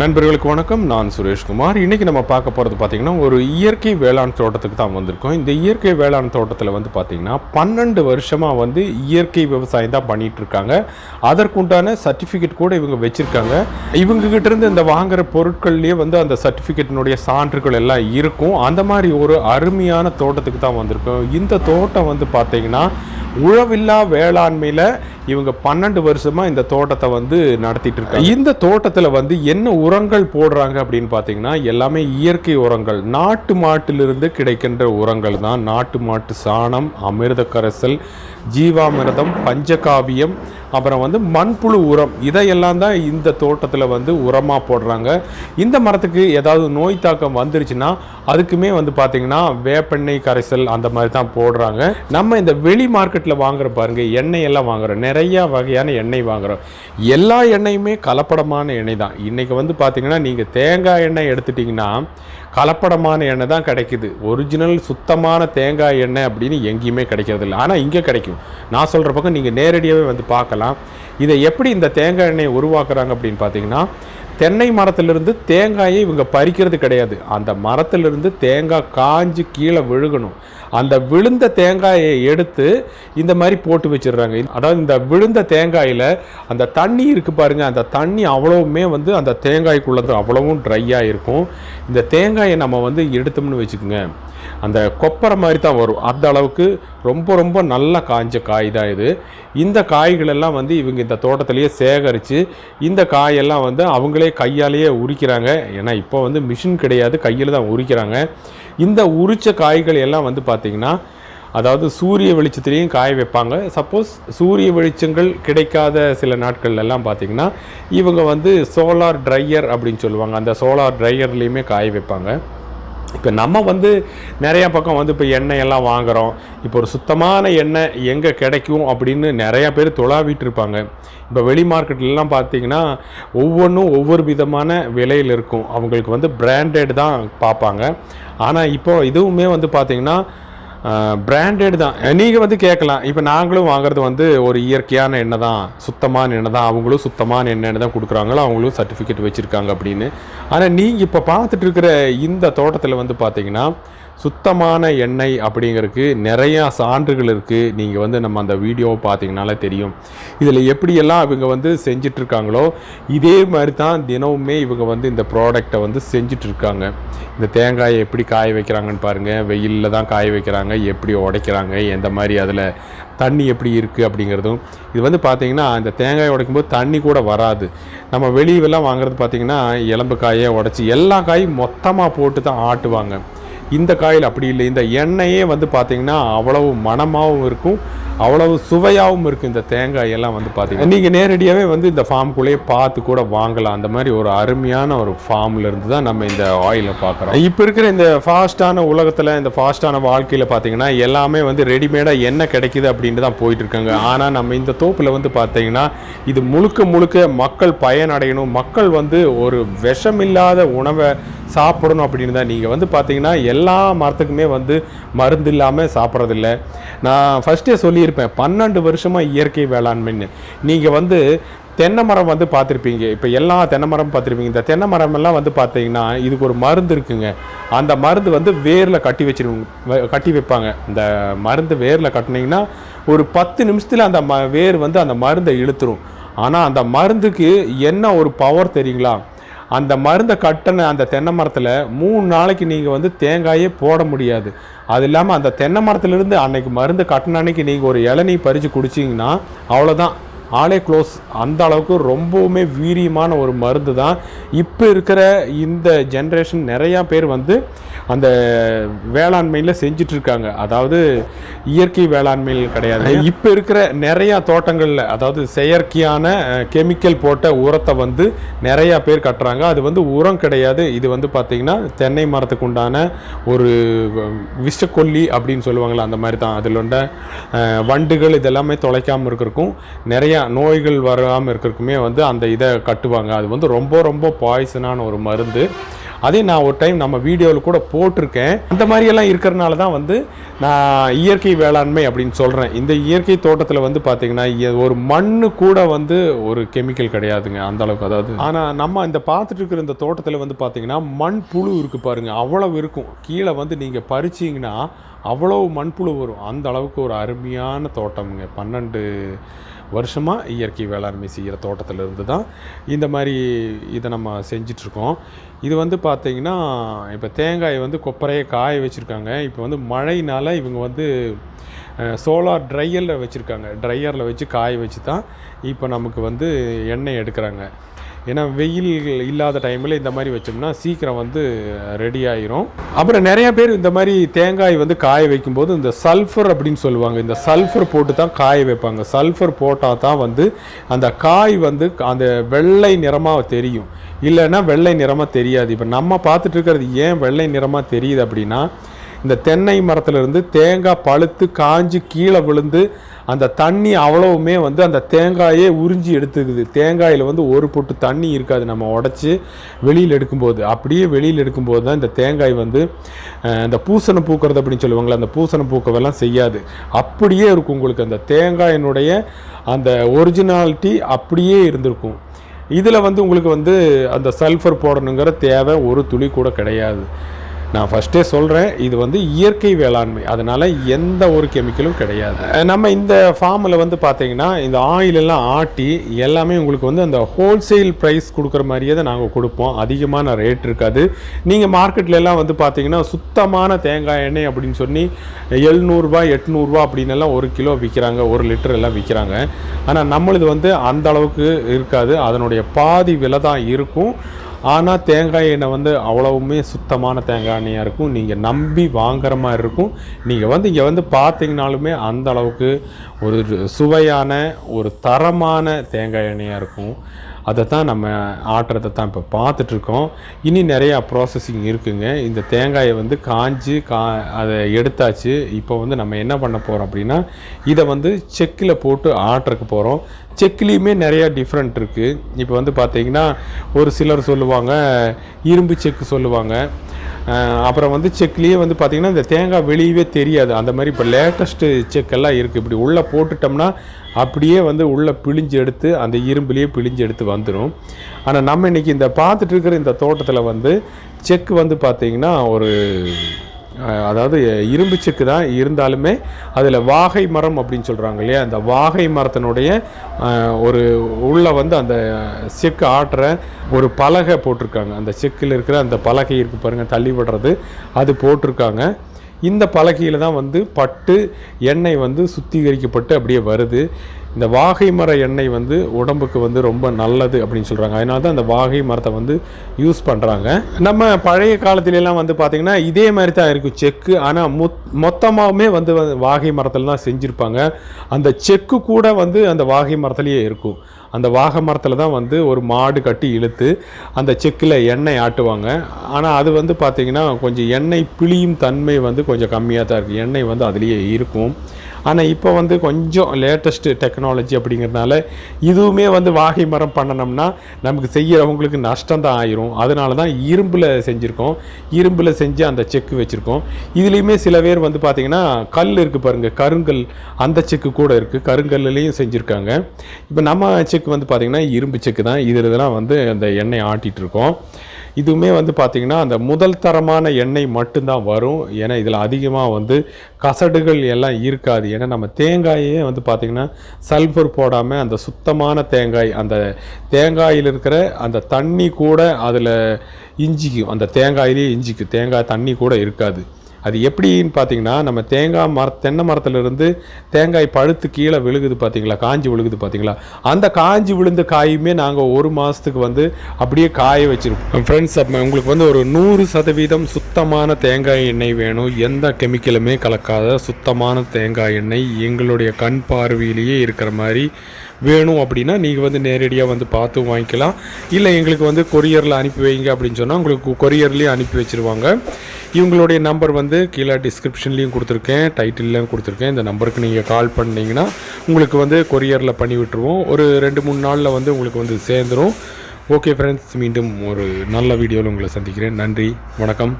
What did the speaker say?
நண்பர்களுக்கு வணக்கம். நான் சுரேஷ்குமார் இன்றைக்கி நம்ம பார்க்க போகிறது பார்த்திங்கன்னா ஒரு இயற்கை வேளாண் தோட்டத்துக்கு தான் வந்திருக்கோம். இந்த இயற்கை வேளாண் தோட்டத்தில் வந்து பார்த்திங்கன்னா பன்னெண்டு வருஷமாக வந்து இயற்கை விவசாயம் தான் பண்ணிகிட்ருக்காங்க இருக்காங்க. அதற்குண்டான சர்டிஃபிகேட் கூட இவங்க வச்சுருக்காங்க. இவங்ககிட்டேருந்து இந்த வாங்குகிற பொருட்கள்லேயே வந்து அந்த சர்டிஃபிகேட்டினுடைய சான்றுகள் எல்லாம் இருக்கும். அந்த மாதிரி ஒரு அருமையான தோட்டத்துக்கு தான் வந்திருக்கோம். இந்த தோட்டம் வந்து பார்த்திங்கன்னா உழவில்லா வேளாண்மையில் இவங்க பன்னெண்டு வருஷமா இந்த தோட்டத்தை வந்து நடத்திட்டு இருக்காங்க இந்த தோட்டத்தில் வந்து என்ன உரங்கள் போடுறாங்க அப்படின்னு பார்த்தீங்கன்னா எல்லாமே இயற்கை உரங்கள். நாட்டு மாட்டிலிருந்து கிடைக்கின்ற உரங்கள் தான். நாட்டு மாட்டு சாணம் அமிர்த கரைசல் ஜீவாமிரதம் பஞ்சகாவியம் அப்புறம் வந்து மண்புழு உரம். இதையெல்லாம் தான் இந்த தோட்டத்தில் வந்து உரமாக போடுறாங்க. இந்த மரத்துக்கு ஏதாவது நோய் தாக்கம் வந்துருச்சுன்னா அதுக்குமே வந்து பார்த்திங்கன்னா வேப்பெண்ணெய் கரைசல் அந்த மாதிரி தான் போடுறாங்க. நம்ம இந்த வெளி மார்க்கெட்டில் வாங்குற பாருங்க எண்ணெய் எல்லாம் வாங்குறோம் நிறையா வகையான எண்ணெய் வாங்குறோம். எல்லா எண்ணெயுமே கலப்படமான எண்ணெய் தான். இன்றைக்கி வந்து பார்த்திங்கன்னா நீங்கள் தேங்காய் எண்ணெய் எடுத்துட்டிங்கன்னா கலப்படமான எண்ணெய் தான் கிடைக்குது. ஒரிஜினல் சுத்தமான தேங்காய் எண்ணெய் அப்படின்னு எங்கேயுமே கிடைக்கிறது இல்லை ஆனால் இங்கே கிடைக்கும். நான் சொல்கிற பக்கம் நீங்கள் நேரடியாகவே வந்து பார்க்கலாம். இதை எப்படி இந்த தேங்காய் எண்ணெயை உருவாக்குறாங்க அப்படின்னு பார்த்தீங்கன்னா தென்னை மரத்திலிருந்து தேங்காயை இவங்க பறிக்கிறது கிடையாது. அந்த மரத்திலிருந்து தேங்காய் காஞ்சு கீழே விழுகணும். அந்த விழுந்த தேங்காயை எடுத்து இந்த மாதிரி போட்டு வச்சிடுறாங்க. அதாவது இந்த விழுந்த தேங்காயில் அந்த தண்ணி இருக்குது பாருங்கள் அந்த தண்ணி அவ்வளவுமே வந்து அந்த தேங்காய்க்குள்ளது அவ்வளவும் ட்ரையாக இருக்கும். இந்த தேங்காயை நம்ம வந்து எடுத்தோம்னு வச்சுக்கோங்க அந்த கொப்பரை மாதிரி தான் வரும். அந்த அளவுக்கு ரொம்ப ரொம்ப நல்ல காய்ஞ்ச காய் தான் இது. இந்த காய்கள் எல்லாம் வந்து இவங்க இந்த தோட்டத்திலேயே சேகரித்து இந்த காயெல்லாம் வந்து அவங்களே கையாலேயே உரிக்கிறாங்க. ஏன்னா இப்போ வந்து மிஷின் கிடையாது கையில் தான் உரிக்கிறாங்க. இந்த உரிச்ச காய்கள் எல்லாம் வந்து பார்த்திங்கன்னா அதாவது சூரிய வெளிச்சத்திலையும் காய வைப்பாங்க. சப்போஸ் சூரிய வெளிச்சங்கள் கிடைக்காத சில நாட்கள்லாம் பார்த்தீங்கன்னா பார்த்திங்கன்னா இவங்க வந்து சோலார் ட்ரையர் அப்படின்னு சொல்லுவாங்க. அந்த சோலார் ட்ரையர்லேயுமே காய வைப்பாங்க. இப்போ நம்ம வந்து நிறையா பக்கம் வந்து இப்போ எண்ணெய் எல்லாம் வாங்குகிறோம் இப்போ ஒரு சுத்தமான எண்ணெய் எங்கே கிடைக்கும் அப்படின்னு நிறையா பேர் தொலாவிட்டு இருப்பாங்க. இப்போ வெளி மார்க்கெட்லலாம் பார்த்தீங்கன்னா ஒவ்வொன்றும் ஒவ்வொரு விதமான விலையில் இருக்கும். அவங்களுக்கு வந்து பிராண்டட் தான் பார்ப்பாங்க. ஆனால் இப்போ இதுவுமே வந்து பார்த்திங்கன்னா பிராண்டட் தான். நீங்கள் வந்து கேட்கலாம். இப்போ நாங்களும் வாங்குறது வந்து ஒரு இயற்கையான எண்ணெய் தான் சுத்தமான எண்ணெய் தான் அவங்களும் சுத்தமான எண்ணெய் தான் கொடுக்குறாங்களோ அவங்களும் சர்டிஃபிகேட் வச்சுருக்காங்க அப்படின்னு. ஆனால் நீங்கள் இப்போ பார்த்துட்டு இருக்கிற இந்த தோட்டத்தில் வந்து பார்த்தீங்கன்னா சுத்தமான எண்ணெய் அப்படிங்கிறதுக்கு நிறையா சான்றுகள் இருக்குது நீங்கள் வந்து நம்ம அந்த வீடியோவை பார்த்தீங்கனாலே தெரியும். இதில் எப்படியெல்லாம் இவங்க வந்து செஞ்சிட்ருக்காங்களோ இதே மாதிரி தான் தினமுமே இவங்க வந்து இந்த ப்ராடக்டை வந்து செஞ்சிட்ருக்காங்க. இந்த தேங்காயை எப்படி காய வைக்கிறாங்கன்னு பாருங்கள் வெயிலில் தான் காய வைக்கிறாங்க. எப்படி உடைக்கிறாங்க. எந்த மாதிரி அதில் தண்ணி எப்படி இருக்குது அப்படிங்கிறதும். இது வந்து பார்த்தீங்கன்னா இந்த தேங்காய் உடைக்கும்போது தண்ணி கூட வராது. நம்ம வெளியெல்லாம் வாங்குறது பார்த்திங்கன்னா எலும்பு காயை உடச்சி எல்லா காயும் மொத்தமாக போட்டு தான் ஆட்டுவாங்க. இந்த காயில் அப்படி இல்லை. இந்த எண்ணெயே வந்து பார்த்தீங்கன்னா அவ்வளவு மணமாகவும் இருக்கும் அவ்வளவு சுவையாகவும் இருக்கும் இந்த தேங்காய் எல்லாம் வந்து பார்த்தீங்கன்னா. நீங்கள் நேரடியாகவே வந்து இந்த ஃபார்முக்குள்ளேயே பார்த்து கூட வாங்கலாம். அந்த மாதிரி ஒரு அருமையான ஒரு ஃபார்ம்லேருந்து தான் நம்ம இந்த ஆயிலை பார்க்குறோம். இப்போ இருக்கிற இந்த ஃபாஸ்ட்டான உலகத்தில் இந்த ஃபாஸ்ட்டான வாழ்க்கையில் பார்த்தீங்கன்னா எல்லாமே வந்து ரெடிமேடாக என்ன கிடைக்குது அப்படின்ட்டு தான் போயிட்டுருக்காங்க ஆனால் நம்ம இந்த தோப்பில் வந்து பார்த்தீங்கன்னா இது முழுக்க முழுக்க மக்கள் பயனடையணும். மக்கள் வந்து ஒரு விஷமில்லாத உணவை சாப்பிடணும் அப்படின்னு தான். நீங்கள் வந்து பார்த்தீங்கன்னா எல்லா மரத்துக்குமே வந்து மருந்து இல்லாமல் சாப்பிட்றதில்ல. நான் ஃபஸ்ட்டே சொல்லியிருப்பேன் பன்னெண்டு வருஷமாக இயற்கை வேளாண்மைன்னு. நீங்கள் வந்து தென்னை மரம் வந்து பார்த்துருப்பீங்க. இப்போ எல்லா தென்னை மரம் பார்த்துருப்பீங்க. இந்த தென்னை மரமெல்லாம் வந்து பார்த்தீங்கன்னா இதுக்கு ஒரு மருந்து இருக்குங்க. அந்த மருந்து வந்து வேரில் கட்டி வச்சிருவாங்க கட்டி வைப்பாங்க. இந்த மருந்து வேரில் கட்டினீங்கன்னா ஒரு பத்து நிமிஷத்தில் அந்த ம வேர் வந்து அந்த மருந்தை இழுத்துரும். ஆனால் அந்த மருந்துக்கு என்ன ஒரு பவர் தெரியுங்களா? அந்த மருந்தை கட்டின அந்த தென்னை மரத்தில் மூணு நாளைக்கு நீங்கள் வந்து தேங்காயே போட முடியாது. அது இல்லாமல் அந்த தென்னை மரத்துலேருந்து அன்னைக்கு மருந்து கட்டின அன்னைக்கு நீங்கள் ஒரு இளநீ பறித்து குடிச்சிங்கன்னா அவ்வளோதான் ஆளே க்ளோஸ் அந்த அளவுக்கு ரொம்பவுமே வீரியமான ஒரு மருந்து தான். இப்போ இருக்கிற இந்த ஜென்ரேஷன் நிறையா பேர் வந்து அந்த வேளாண்மையில் செஞ்சுட்டு இருக்காங்க. அதாவது இயற்கை வேளாண்மையில் கிடையாது. இப்போ இருக்கிற நிறையா தோட்டங்களில் அதாவது செயற்கையான கெமிக்கல் போட்ட உரத்தை வந்து நிறையா பேர் கட்டுறாங்க. அது வந்து உரம் கிடையாது. இது வந்து பார்த்திங்கன்னா தென்னை மரத்துக்கு உண்டான ஒரு விஷக்கொல்லி அப்படின்னு சொல்லுவாங்களே அந்த மாதிரி தான். அதில் உள்ள அஹ், வண்டுகள் இதெல்லாமே தொலைக்காமல் இருக்கிறதுக்கும் நிறையா நோய்கள் வராமல் இருக்கிறக்குமே வந்து அந்த இதை கட்டுவாங்க. அது வந்து ரொம்ப ரொம்ப பாய்சனான ஒரு மருந்து. அதே நான் ஒரு டைம் நம்ம வீடியோவில் கூட போட்டிருக்கேன். அந்த மாதிரியெல்லாம் இருக்கிறனால தான் வந்து நான் இயற்கை வேளாண்மை அப்படின்னு சொல்கிறேன் இந்த இயற்கை தோட்டத்தில் வந்து பார்த்திங்கன்னா ஒரு மண்ணு கூட வந்து ஒரு கெமிக்கல் கிடையாதுங்க அந்த அளவுக்கு அதாவது. ஆனால் நம்ம இந்த பார்த்துட்டு இருக்கிற இந்த தோட்டத்தில் வந்து பார்த்திங்கன்னா மண் புழு இருக்குது பாருங்கள் அவ்வளவு இருக்கும். கீழே வந்து நீங்கள் பறிச்சீங்கன்னா அவ்வளோ மண்புழு வரும். அந்த அளவுக்கு ஒரு அருமையான தோட்டம்ங்க. பன்னெண்டு வருஷமாக இயற்கை வேளாண்மை செய்கிற தோட்டத்தில் இருந்து தான் இந்த மாதிரி இதை நம்ம செஞ்சிட்ருக்கோம். இது வந்து பார்த்திங்கன்னா இப்போ தேங்காய் வந்து கொப்பரையை காய வச்சுருக்காங்க. இப்போ வந்து மழையினால் இவங்க வந்து சோலார் ட்ரையரில் வச்சுருக்காங்க. ட்ரையரில் வச்சு காய வச்சு தான் இப்போ நமக்கு வந்து எண்ணெய் எடுக்கிறாங்க. ஏன்னா வெயில் இல்லாத டைமில் இந்த மாதிரி வச்சோம்னா சீக்கிரம் வந்து ரெடி ஆயிரும். அப்புறம் நிறைய பேர் இந்த மாதிரி தேங்காய் வந்து காய வைக்கும்போது இந்த சல்ஃபர் அப்படின்னு சொல்லுவாங்க. இந்த சல்ஃபர் போட்டு தான் காய வைப்பாங்க. சல்ஃபர் போட்டால் தான் வந்து அந்த காய் வந்து அந்த வெள்ளை நிறமாக தெரியும். இல்லைன்னா வெள்ளை நிறமாக தெரியாது. இப்போ நம்ம பார்த்துட்டு இருக்கிறது ஏன் வெள்ளை நிறமாக தெரியுது அப்படின்னா இந்த தென்னை மரத்துலேருந்து தேங்காய் பழுத்து காஞ்சி கீழே விழுந்து அந்த தண்ணி அவ்வளவுமே வந்து அந்த தேங்காயே உறிஞ்சி எடுத்துக்குது. தேங்காயில் வந்து ஒரு பொட்டு தண்ணி இருக்காது. நம்ம உடச்சி வெளியில் எடுக்கும்போது. அப்படியே வெளியில் எடுக்கும்போது தான் இந்த தேங்காய் வந்து இந்த பூசணம் பூக்கிறது அப்படின்னு சொல்லுவாங்களே அந்த பூசணம் பூக்கவெல்லாம் செய்யாது. அப்படியே இருக்கும் உங்களுக்கு. அந்த தேங்காயினுடைய அந்த ஒரிஜினாலிட்டி அப்படியே இருந்திருக்கும். இதில் வந்து உங்களுக்கு வந்து அந்த சல்ஃபர் போடணுங்கிற தேவை ஒரு துளி கூட கிடையாது. நான் ஃபஸ்ட்டே சொல்கிறேன் இது வந்து இயற்கை வேளாண்மை. அதனால் எந்த ஒரு கெமிக்கலும் கிடையாது. நம்ம இந்த ஃபார்மில் வந்து பார்த்தீங்கன்னா இந்த ஆயிலெல்லாம் ஆட்டி எல்லாமே உங்களுக்கு வந்து அந்த ஹோல்சேல் ப்ரைஸ் கொடுக்குற மாதிரியே தான் நாங்கள் கொடுப்போம். அதிகமான ரேட் இருக்காது. நீங்கள் மார்க்கெட்லலாம் வந்து பார்த்தீங்கன்னா சுத்தமான தேங்காய் எண்ணெய் அப்படின்னு சொல்லி எழுநூறுபா எட்நூறுபா அப்படின்னு எல்லாம் ஒரு கிலோ விற்கிறாங்க ஒரு லிட்டர் எல்லாம் விற்கிறாங்க ஆனால் நம்மளுது வந்து அந்த அளவுக்கு இருக்காது. அதனுடைய பாதி விலை தான் இருக்கும். ஆனால் தேங்காய் எண்ணெய் வந்து அவ்வளவுமே சுத்தமான தேங்காய் எண்ணெயாக இருக்கும். நீங்கள் நம்பி வாங்குற மாதிரி இருக்கும். நீங்கள் வந்து இங்கே வந்து பார்த்தீங்கனாலுமே அந்த அளவுக்கு ஒரு சுவையான ஒரு தரமான தேங்காய் எண்ணெயாக இருக்கும். அதை தான் நம்ம ஆட்டுறதை தான் இப்போ பார்த்துட்ருக்கோம். இனி நிறையா ப்ராசஸிங் இருக்குங்க. இந்த தேங்காயை வந்து காஞ்சி கா அதை எடுத்தாச்சு. இப்போ வந்து நம்ம என்ன பண்ண போகிறோம் அப்படின்னா இதை வந்து செக்கில் போட்டு ஆட்டுறக்கு போகிறோம் செக்லேயுமே நிறையா டிஃப்ரெண்ட் இருக்குது இப்போ வந்து பார்த்தீங்கன்னா ஒரு சிலர் சொல்லுவாங்க இரும்பு செக்கு சொல்லுவாங்க. அப்புறம் வந்து செக்லேயே வந்து பார்த்திங்கன்னா இந்த தேங்காய் வெளியவே தெரியாது. அந்த மாதிரி இப்போ லேட்டஸ்ட்டு செக்கெல்லாம் இருக்குது இப்படி உள்ளே போட்டுட்டோம்னா அப்படியே வந்து உள்ளே பிழிஞ்சு எடுத்து அந்த இரும்புலேயே பிழிஞ்சு எடுத்து வந்துடும் ஆனால் நம்ம இன்றைக்கி இந்த பார்த்துட்டு இருக்கிற இந்த தோட்டத்தில் வந்து செக் வந்து பார்த்திங்கன்னா ஒரு அதாவது இரும்பு செக்கு தான் இருந்தாலுமே அதில் வாகை மரம் அப்படின்னு சொல்கிறாங்க இல்லையா? அந்த வாகை மரத்தினுடைய ஒரு உள்ளே வந்து அந்த செக்கு ஆட்டுற ஒரு பலகை போட்டிருக்காங்க. அந்த செக்கில் இருக்கிற அந்த பலகை இருக்கு பாருங்கள் தள்ளி விடுறது அது போட்டிருக்காங்க. இந்த பலகையில் தான் வந்து பட்டு எண்ணெய் வந்து சுத்திகரிக்கப்பட்டு அப்படியே வருது. இந்த வாகை மர எண்ணெய் வந்து உடம்புக்கு வந்து ரொம்ப நல்லது அப்படின்னு சொல்கிறாங்க அதனால தான் அந்த வாகை மரத்தை வந்து யூஸ் பண்ணுறாங்க நம்ம பழைய காலத்துலலாம் வந்து பார்த்திங்கன்னா இதே மாதிரி தான் இருக்கும் செக்கு. ஆனால் மொத் மொத்தமாகவுமே வந்து வாகை மரத்தில் தான் செஞ்சுருப்பாங்க. அந்த செக்கு கூட வந்து அந்த வாகை மரத்துலேயே இருக்கும். அந்த வாகை மரத்தில் தான் வந்து ஒரு மாடு கட்டி இழுத்து அந்த செக்கில் எண்ணெய் ஆட்டுவாங்க. ஆனால் அது வந்து பார்த்திங்கன்னா கொஞ்சம் எண்ணெய் பிழியும் தன்மை வந்து கொஞ்சம் கம்மியாக தான் இருக்குது எண்ணெய் வந்து அதுலேயே இருக்கும். ஆனால் இப்போ வந்து கொஞ்சம் லேட்டஸ்ட்டு டெக்னாலஜி அப்படிங்கிறதுனால இதுவுமே வந்து வாகை மரம் பண்ணணும்னா நமக்கு செய்கிறவங்களுக்கு நஷ்டம் தான் ஆயிரும். அதனால தான் இரும்பில் செஞ்சுருக்கோம். இரும்பில் செஞ்சு அந்த செக்கு வச்சுருக்கோம். இதுலேயுமே சில பேர் வந்து பார்த்திங்கன்னா கல் இருக்குது பாருங்கள் கருங்கல் அந்த செக்கு கூட இருக்குது கருங்கல்லையும் செஞ்சுருக்காங்க. இப்போ நம்ம செக்கு வந்து பார்த்திங்கன்னா இரும்பு செக்கு தான் இது இதெல்லாம் வந்து அந்த எண்ணெய் ஆட்டிகிட்டு இருக்கோம். இதுவுமே வந்து பார்த்திங்கன்னா அந்த முதல் தரமான எண்ணெய் மட்டும்தான் வரும். ஏன்னா இதில் அதிகமாக வந்து கசடுகள் எல்லாம் இருக்காது. ஏன்னா நம்ம தேங்காயே வந்து பார்த்திங்கன்னா சல்ஃபர் போடாமல் அந்த சுத்தமான தேங்காய் அந்த தேங்காயில் இருக்கிற அந்த தண்ணி கூட அதில் இஞ்சிக்கும். அந்த தேங்காயிலே இஞ்சிக்கும். தேங்காய் தண்ணி கூட இருக்காது. அது எப்படின்னு பார்த்தீங்கன்னா நம்ம தேங்காய் மர தென்னை மரத்துலேருந்து தேங்காய் பழுத்து கீழே விழுகுது பார்த்தீங்களா? காஞ்சி விழுகுது பார்த்தீங்களா? அந்த காஞ்சி விழுந்த காயுமே நாங்கள் ஒரு மாதத்துக்கு வந்து அப்படியே காய வச்சுருப்போம். ஃப்ரெண்ட்ஸ் உங்களுக்கு வந்து ஒரு நூறு சதவீதம் சுத்தமான தேங்காய் எண்ணெய் வேணும். எந்த கெமிக்கலுமே கலக்காத சுத்தமான தேங்காய் எண்ணெய் எங்களுடைய கண் பார்வையிலேயே இருக்கிற மாதிரி வேணும் அப்படின்னா நீங்கள் வந்து நேரடியாக வந்து பார்த்து வாங்கிக்கலாம். இல்லை எங்களுக்கு வந்து கொரியரில் அனுப்பி வைங்க அப்படின்னு சொன்னால் உங்களுக்கு கொரியர்லேயும் அனுப்பி வச்சுருவாங்க. இவங்களுடைய நம்பர் வந்து கீழே டிஸ்கிரிப்ஷன்லேயும் கொடுத்துருக்கேன் டைட்டில்லையும் கொடுத்துருக்கேன். இந்த நம்பருக்கு நீங்கள் கால் பண்ணீங்கன்னா உங்களுக்கு வந்து கொரியரில் பண்ணி விட்டுருவோம். ஒரு ரெண்டு மூணு நாளில் வந்து உங்களுக்கு வந்து சேர்ந்துரும். ஓகே ஃப்ரெண்ட்ஸ் மீண்டும் ஒரு நல்ல வீடியோவில் உங்களை சந்திக்கிறேன். நன்றி வணக்கம்.